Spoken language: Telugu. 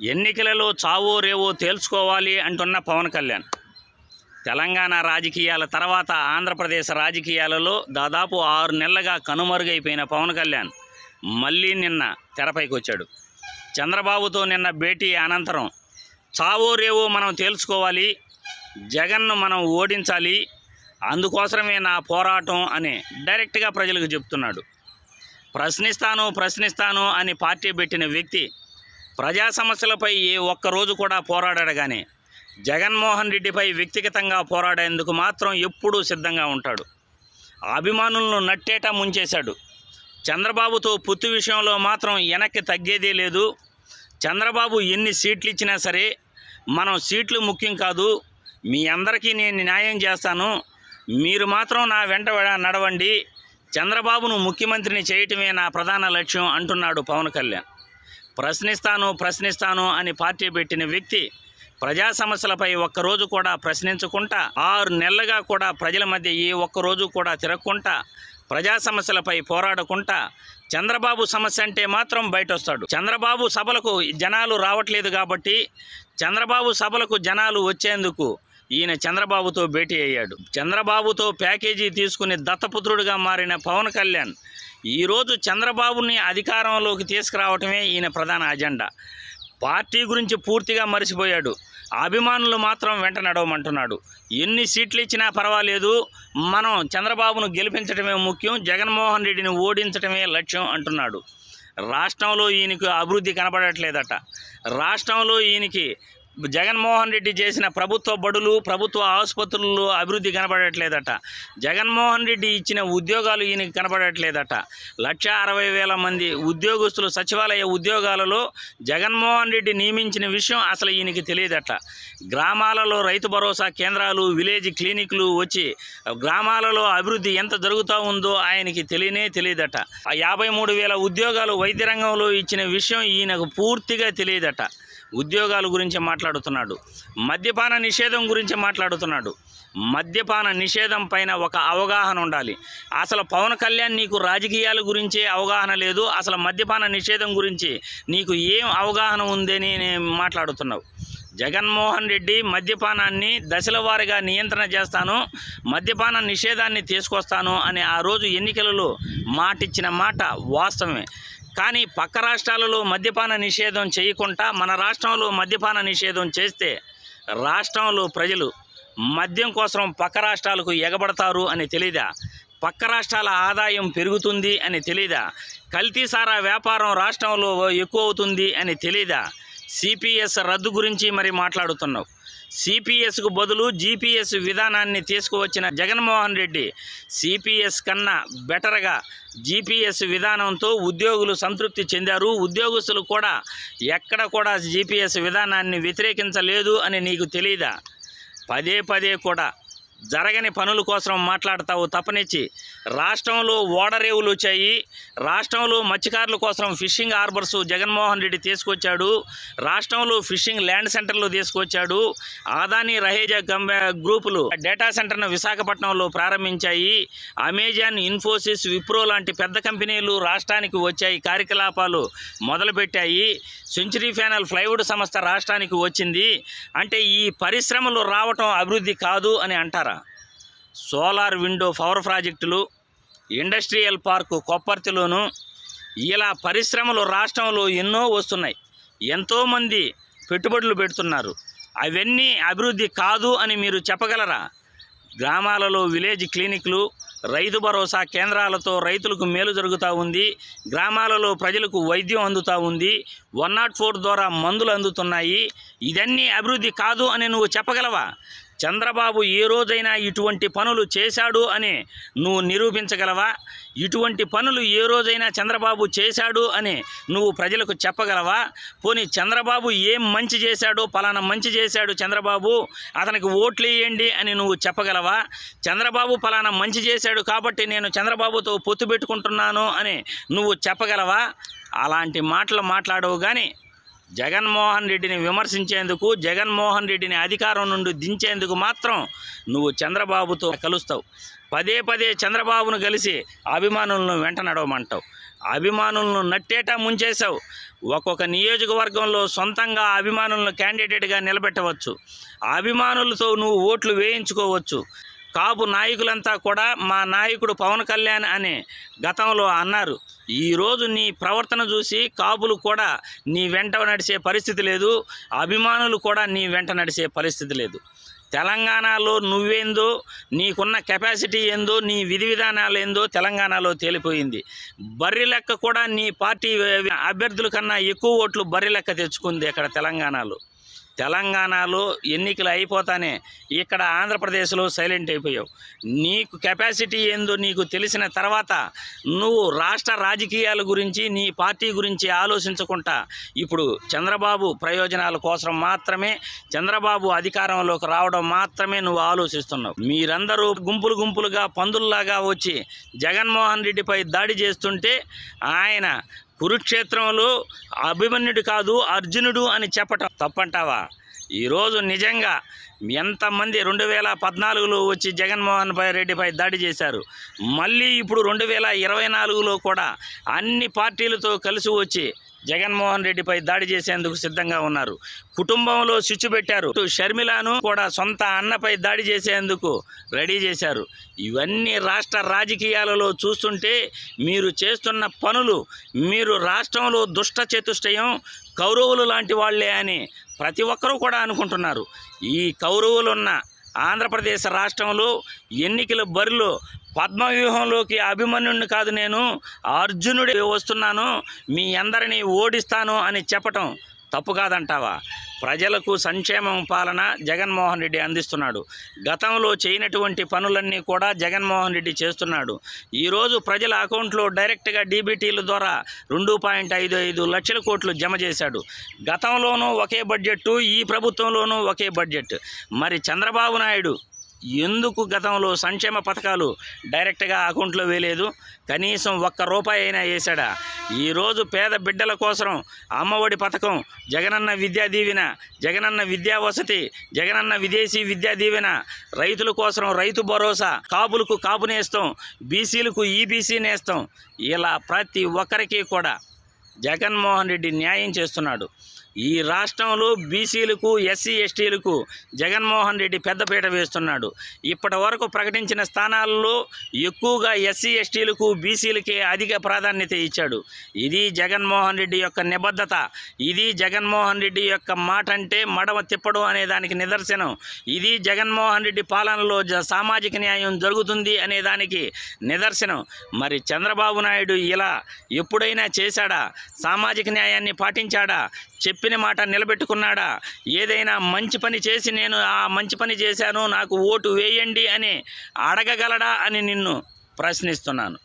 ఎన్నికలలో చావో రేవో తేల్చుకోవాలి అంటున్న పవన్ కళ్యాణ్. తెలంగాణ రాజకీయాల తర్వాత ఆంధ్రప్రదేశ్ రాజకీయాలలో దాదాపు ఆరు నెలలుగా కనుమరుగైపోయిన పవన్ కళ్యాణ్ మళ్ళీ నిన్న తెరపైకి వచ్చాడు. చంద్రబాబుతో నిన్న భేటీ అనంతరం చావో రేవో మనం తేల్చుకోవాలి జగన్ను మనం ఓడించాలి అందుకోసమే నా పోరాటం అని డైరెక్ట్గా ప్రజలకు చెప్తున్నాడు. ప్రశ్నిస్తాను ప్రశ్నిస్తాను అని పార్టీ పెట్టిన వ్యక్తి ప్రజా సమస్యలపై ఏ ఒక్కరోజు కూడా పోరాడాడు కానీ జగన్మోహన్ రెడ్డిపై వ్యక్తిగతంగా పోరాడేందుకు మాత్రం ఎప్పుడూ సిద్ధంగా ఉంటాడు. అభిమానులను నట్టేట ముంచేశాడు. చంద్రబాబుతో పొత్తు విషయంలో మాత్రం వెనక్కి తగ్గేదే లేదు. చంద్రబాబు ఎన్ని సీట్లు ఇచ్చినా సరే మనం సీట్లు ముఖ్యం కాదు మీ అందరికీ నేను న్యాయం చేస్తాను. మీరు మాత్రం నా వెంట నడవండి. చంద్రబాబును ముఖ్యమంత్రిని చేయటమే నా ప్రధాన లక్ష్యం అంటున్నాడు పవన్ కళ్యాణ్. ప్రశ్నిస్తాను ప్రశ్నిస్తాను అని పార్టీ పెట్టిన వ్యక్తి ప్రజా సమస్యలపై ఒక్కరోజు కూడా ప్రశ్నించకుండా ఆరు నెలలుగా కూడా ప్రజల మధ్య ఏ ఒక్కరోజు కూడా తిరగకుండా ప్రజా సమస్యలపై పోరాడకుండా చంద్రబాబు సమస్య అంటే మాత్రం బయట వస్తాడు చంద్రబాబు సభలకు జనాలు రావట్లేదు కాబట్టి చంద్రబాబు సభలకు జనాలు వచ్చేందుకు ఈయన చంద్రబాబుతో భేటీ అయ్యాడు. చంద్రబాబుతో ప్యాకేజీ తీసుకుని దత్తపుత్రుడిగా మారిన పవన్ కళ్యాణ్ ఈరోజు చంద్రబాబుని అధికారంలోకి తీసుకురావటమే ఈయన ప్రధాన అజెండా. పార్టీ గురించి పూర్తిగా మర్చిపోయాడు. అభిమానులు మాత్రం వెంట నడవమంటున్నాడు. ఎన్ని సీట్లు ఇచ్చినా పర్వాలేదు. మనం చంద్రబాబును గెలిపించడమే ముఖ్యం. జగన్మోహన్ రెడ్డిని ఓడించడమే లక్ష్యం అంటున్నాడు. రాష్ట్రంలో ఈయనకు అభివృద్ధి కనబడట్లేదట రాష్ట్రంలో ఈయనకి జగన్మోహన్ రెడ్డి చేసిన ప్రభుత్వ బడులు ప్రభుత్వ ఆసుపత్రుల్లో అభివృద్ధి కనబడట్లేదట. జగన్మోహన్ రెడ్డి ఇచ్చిన ఉద్యోగాలు ఈయనకి కనబడట్లేదట. లక్ష అరవై వేల మంది ఉద్యోగస్తులు సచివాలయ ఉద్యోగాలలో జగన్మోహన్ రెడ్డి నియమించిన విషయం అసలు ఈయనకి తెలియదట. గ్రామాలలో రైతు భరోసా కేంద్రాలు విలేజ్ క్లినిక్లు వచ్చి గ్రామాలలో అభివృద్ధి ఎంత జరుగుతూ ఉందో ఆయనకి తెలియనే తెలియదట. ఆ యాభై మూడు వేల ఉద్యోగాలు వైద్య రంగంలో ఇచ్చిన విషయం ఈయనకు పూర్తిగా తెలియదట. ఉద్యోగాల గురించి మాట్లాడుతున్నాడు. మద్యపాన నిషేధం గురించి మాట్లాడుతున్నాడు. మద్యపాన నిషేధం పైన ఒక అవగాహన ఉండాలి. అసలు పవన్ కళ్యాణ్ నీకు రాజకీయాల గురించే అవగాహన లేదు. అసలు మద్యపాన నిషేధం గురించి నీకు ఏం అవగాహన ఉందని నేను మాట్లాడుతున్నావు. జగన్మోహన్ రెడ్డి మద్యపానాన్ని దశల వారీగా నియంత్రణ చేస్తాను. మద్యపాన నిషేధాన్ని తీసుకొస్తాను అని ఆ రోజు ఎన్నికలలో మాటిచ్చిన మాట వాస్తవమే. కానీ పక్క రాష్ట్రాలలో మద్యపాన నిషేధం చేయకుండా మన రాష్ట్రంలో మద్యపాన నిషేధం చేస్తే రాష్ట్రంలో ప్రజలు మద్యం కోసం పక్క రాష్ట్రాలకు ఎగబడతారు అని తెలీదా? పక్క రాష్ట్రాల ఆదాయం పెరుగుతుంది అని తెలీదా? కల్తీసారా వ్యాపారం రాష్ట్రంలో ఎక్కువ అవుతుంది అని తెలీదా? సిపిఎస్ రద్దు గురించి మరి మాట్లాడుతున్నావు. సిపిఎస్కు బదులు జీపీఎస్ విధానాన్ని తీసుకువచ్చిన జగన్మోహన్ రెడ్డి సిపిఎస్ కన్నా బెటర్గా జీపీఎస్ విధానంతో ఉద్యోగులు సంతృప్తి చెందారు. ఉద్యోగస్తులు కూడా ఎక్కడ కూడా జీపీఎస్ విధానాన్ని వ్యతిరేకించలేదు అని నీకు తెలియదా పదే పదే కూడా జరగని పనుల కోసం మాట్లాడతావు తప్పనిచ్చి. రాష్ట్రంలో ఓడరేవులు వచ్చాయి. రాష్ట్రంలో మత్స్యకారుల కోసం ఫిషింగ్ హార్బర్స్ జగన్మోహన్ రెడ్డి తీసుకొచ్చాడు. రాష్ట్రంలో ఫిషింగ్ ల్యాండ్ సెంటర్లు తీసుకొచ్చాడు. ఆదాని రహేజా గ్రూపులు డేటా సెంటర్ను విశాఖపట్నంలో ప్రారంభించాయి. అమెజాన్ ఇన్ఫోసిస్ విప్రో లాంటి పెద్ద కంపెనీలు రాష్ట్రానికి వచ్చాయి. కార్యకలాపాలు మొదలుపెట్టాయి. సెంచరీ ఫ్యానల్ ప్లైవుడ్ సంస్థ రాష్ట్రానికి వచ్చింది. అంటే ఈ పరిశ్రమలు రావటం అభివృద్ధి కాదు అని అంటారు. సోలార్ విండో పవర్ ప్రాజెక్టులు ఇండస్ట్రియల్ పార్కు కొప్పర్తిలోను ఇలా పరిశ్రమలు రాష్ట్రంలో ఎన్నో వస్తున్నాయి. ఎంతోమంది పెట్టుబడులు పెడుతున్నారు. అవన్నీ అభివృద్ధి కాదు అని మీరు చెప్పగలరా? గ్రామాలలో విలేజ్ క్లినిక్లు రైతు భరోసా కేంద్రాలతో రైతులకు మేలు జరుగుతూ ఉంది. గ్రామాలలో ప్రజలకు వైద్యం అందుతూ ఉంది. వన్ నాట్ ఫోర్ ద్వారా మందులు అందుతున్నాయి. ఇదన్నీ అభివృద్ధి కాదు అని నువ్వు చెప్పగలవా? చంద్రబాబు ఏ రోజైనా ఇటువంటి పనులు చేశాడు అని నువ్వు నిరూపించగలవా? ఇటువంటి పనులు ఏ రోజైనా చంద్రబాబు చేశాడు అని నువ్వు ప్రజలకు చెప్పగలవా? పోనీ చంద్రబాబు ఏం మంచి చేశాడో పలానా మంచి చేశాడు చంద్రబాబు అతనికి ఓట్లు వేయండి అని నువ్వు చెప్పగలవా? చంద్రబాబు పలానా మంచి చేశాడు కాబట్టి నేను చంద్రబాబుతో పొత్తు పెట్టుకుంటున్నాను అని నువ్వు చెప్పగలవా? అలాంటి మాటలు మాట్లాడవు కానీ జగన్మోహన్ రెడ్డిని విమర్శించేందుకు జగన్మోహన్ రెడ్డిని అధికారం నుండి దించేందుకు మాత్రం నువ్వు చంద్రబాబుతో కలుస్తావు. పదే పదే చంద్రబాబును కలిసి అభిమానులను వెంట నడవమంటావు. అభిమానులను నట్టేటా ముంచేశావు. ఒక్కొక్క నియోజకవర్గంలో సొంతంగా అభిమానులను క్యాండిడేట్గా నిలబెట్టవచ్చు. అభిమానులతో నువ్వు ఓట్లు వేయించుకోవచ్చు. కాపు నాయకులంతా కూడా మా నాయకుడు పవన్ కళ్యాణ్ అని గతంలో అన్నారు. ఈరోజు నీ ప్రవర్తన చూసి కాపులు కూడా నీ వెంట నడిచే పరిస్థితి లేదు. అభిమానులు కూడా నీ వెంట నడిచే పరిస్థితి లేదు. తెలంగాణలో నువ్వేందో నీకున్న కెపాసిటీ ఏందో నీ విధి విధానాలు ఏందో తెలంగాణలో తేలిపోయింది. బర్రె లెక్క కూడా నీ పార్టీ అభ్యర్థుల కన్నా ఎక్కువ ఓట్లు బర్రె లెక్క తెచ్చుకుంది అక్కడ తెలంగాణలో. తెలంగాణలో ఎన్నికలు అయిపోతానే ఇక్కడ ఆంధ్రప్రదేశ్లో సైలెంట్ అయిపోయావు. నీకు కెపాసిటీ ఏందో నీకు తెలిసిన తర్వాత నువ్వు రాష్ట్ర రాజకీయాల గురించి నీ పార్టీ గురించి ఆలోచించకుండా ఇప్పుడు చంద్రబాబు ప్రయోజనాల కోసం మాత్రమే చంద్రబాబు అధికారంలోకి రావడం మాత్రమే నువ్వు ఆలోచిస్తున్నావు. మీరందరూ గుంపులు గుంపులుగా పందుల్లాగా వచ్చి జగన్మోహన్ రెడ్డిపై దాడి చేస్తుంటే ఆయన కురుక్షేత్రంలో అభిమన్యుడు కాదు అర్జునుడు అని చెప్పటం తప్పంటావా? ఈరోజు నిజంగా ఎంతమంది రెండు వేల పద్నాలుగులో వచ్చి జగన్మోహన్ రెడ్డిపై దాడి చేశారు? మళ్ళీ ఇప్పుడు రెండు వేల ఇరవై నాలుగులో కూడా అన్ని పార్టీలతో కలిసి వచ్చి జగన్మోహన్ రెడ్డిపై దాడి చేసేందుకు సిద్ధంగా ఉన్నారు. కుటుంబంలో స్విచ్ పెట్టారు. షర్మిలాను కూడా సొంత అన్నపై దాడి చేసేందుకు రెడీ చేశారు. ఇవన్నీ రాష్ట్ర రాజకీయాలలో చూస్తుంటే మీరు చేస్తున్న పనులు మీరు రాష్ట్రంలో దుష్ట చతుష్టయం కౌరవులు లాంటి వాళ్ళే అని ప్రతి ఒక్కరూ కూడా అనుకుంటున్నారు. ఈ కౌరవులున్న ఆంధ్రప్రదేశ్ రాష్ట్రంలో ఎన్నికల బరిలో పద్మవ్యూహంలోకి అభిమన్యుడిని కాదు నేను అర్జునుడి వస్తున్నాను మీ అందరినీ ఓడిస్తాను అని చెప్పటం తప్పు కాదంటావా? ప్రజలకు సంక్షేమం పాలన జగన్మోహన్ రెడ్డి అందిస్తున్నాడు. గతంలో చేయనటువంటి పనులన్నీ కూడా జగన్మోహన్ రెడ్డి చేస్తున్నాడు. ఈరోజు ప్రజల అకౌంట్లో డైరెక్ట్గా డీబీటీల ద్వారా రెండు పాయింట్ ఐదు ఐదు లక్షల కోట్లు జమ చేశాడు. గతంలోనూ ఒకే బడ్జెట్ ఈ ప్రభుత్వంలోనూ ఒకే బడ్జెట్ మరి చంద్రబాబు నాయుడు ఎందుకు గతంలో సంక్షేమ పథకాలు డైరెక్ట్గా అకౌంట్లో వేయలేదు? కనీసం ఒక్క రూపాయి అయినా వేశాడా? ఈరోజు పేద బిడ్డల కోసం అమ్మఒడి పథకం జగనన్న విద్యా దీవెన జగనన్న విద్యా వసతి జగనన్న విదేశీ విద్యా దీవెన రైతుల కోసం రైతు భరోసా కాపులకు కాపు నేస్తాం బీసీలకు ఈబీసీ నేస్తాం ఇలా ప్రతి ఒక్కరికి కూడా జగన్మోహన్ రెడ్డి న్యాయం చేస్తున్నాడు. ఈ రాష్ట్రంలో బీసీలకు ఎస్సీ ఎస్టీలకు జగన్మోహన్ రెడ్డి పెద్దపీట వేస్తున్నాడు. ఇప్పటి వరకు ప్రకటించిన స్థానాల్లో ఎక్కువగా ఎస్సీ ఎస్టీలకు బీసీలకే అధిక ప్రాధాన్యత ఇచ్చాడు. ఇది జగన్మోహన్ రెడ్డి యొక్క నిబద్ధత. ఇది జగన్మోహన్ రెడ్డి యొక్క మాట అంటే మడమ తిప్పడం అనే దానికి నిదర్శనం. ఇది జగన్మోహన్ రెడ్డి పాలనలో జ- సామాజిక న్యాయం జరుగుతుంది అనే దానికి నిదర్శనం. మరి చంద్రబాబు నాయుడు ఇలా ఎప్పుడైనా చేశాడా? సామాజిక న్యాయాన్ని పాటించాడా? చెప్పి చెప్పిన మాట నిలబెట్టుకున్నాడా? ఏదైనా మంచి పని చేసి నేను ఆ మంచి పని చేశాను నాకు ఓటు వేయండి అని అడగగలడా అని నిన్ను ప్రశ్నిస్తున్నాను.